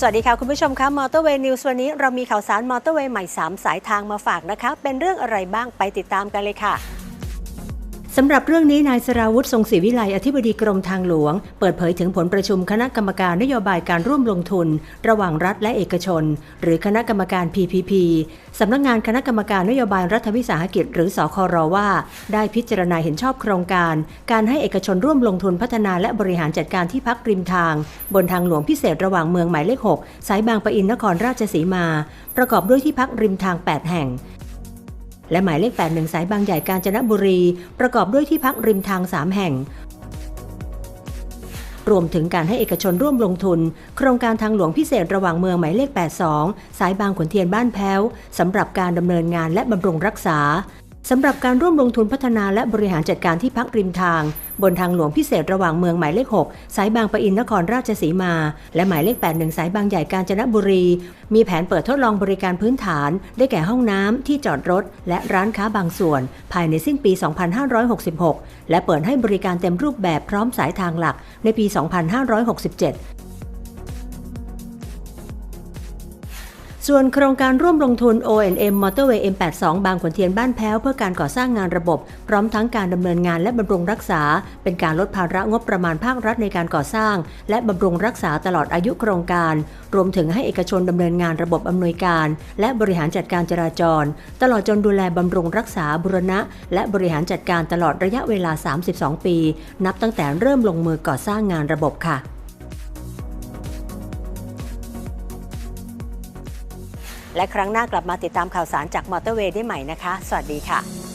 สวัสดีค่ะ คุณผู้ชมคะมอเตอร์เวย์นิวส์วันนี้เรามีข่าวสารมอเตอร์เวย์ใหม่ 3 สายทางมาฝากนะคะ เป็นเรื่องอะไรบ้างไปติดตามกันเลยค่ะ สำหรับเรื่องนี้นายสราวุธทรงศรีวิไลอธิบดีกรมทางหลวง เปิดเผยถึงผลประชุมคณะกรรมการนโยบายการร่วมลงทุน ระหว่างรัฐและเอกชน หรือคณะกรรมการ PPP สำนักงานคณะกรรมการนโยบายรัฐวิสาหกิจ หรือสครว่า ได้พิจารณาเห็นชอบโครงการ การให้เอกชนร่วมลงทุนพัฒนาและบริหารจัดการที่พักริมทาง บนทางหลวงพิเศษระหว่างเมืองหมายเลข 6 สายบางปะอินนครราชสีมา ประกอบด้วยที่พักริมทาง 8 แห่ง และหมายเลข 81 สายบางใหญ่กาญจนบุรี ประกอบด้วยที่พักริมทาง 3 แห่ง รวมถึงการให้เอกชนร่วมลงทุน โครงการทางหลวงพิเศษระหว่างเมืองหมายเลข 82 สายบางขุนเทียนบ้านแพ้วสำหรับการดำเนินงานและบำรุงรักษา สำหรับการร่วมลงทุนพัฒนาและบริหารจัดการที่พักริมทาง บนทางหลวงพิเศษระหว่างเมืองหมายเลข 6 สายบางปะอินนครราชสีมา และหมายเลข 81 สายบางใหญ่กาญจนบุรี มีแผนเปิดทดลองบริการพื้นฐาน ได้แก่ห้องน้ำที่จอดรถ และร้านค้าบางส่วน ภายในสิ้นปี 2566 และเปิดให้บริการเต็มรูปแบบพร้อมสายทางหลักในปี 2567 ส่วนโครงการร่วมลงทุน O&M Motorway M82 บางขุนเทียนบ้านแพ้ว เพื่อการก่อสร้างงานระบบ พร้อมทั้งการดำเนินงานและบำรุงรักษา เป็นการลดภาระงบประมาณภาครัฐในการก่อสร้าง และบำรุงรักษาตลอดอายุโครงการ รวมถึงให้เอกชนดำเนินงานระบบอำนวยการ และบริหารจัดการจราจร ตลอดจนดูแลบำรุงรักษาบุรณะ และบริหารจัดการตลอดระยะเวลา 32 ปี นับตั้งแต่เริ่มลงมือก่อสร้างงานระบบค่ะ และครั้งหน้ากลับมาติดตามข่าวสารจากมอเตอร์เวย์ได้ใหม่นะคะ สวัสดีค่ะ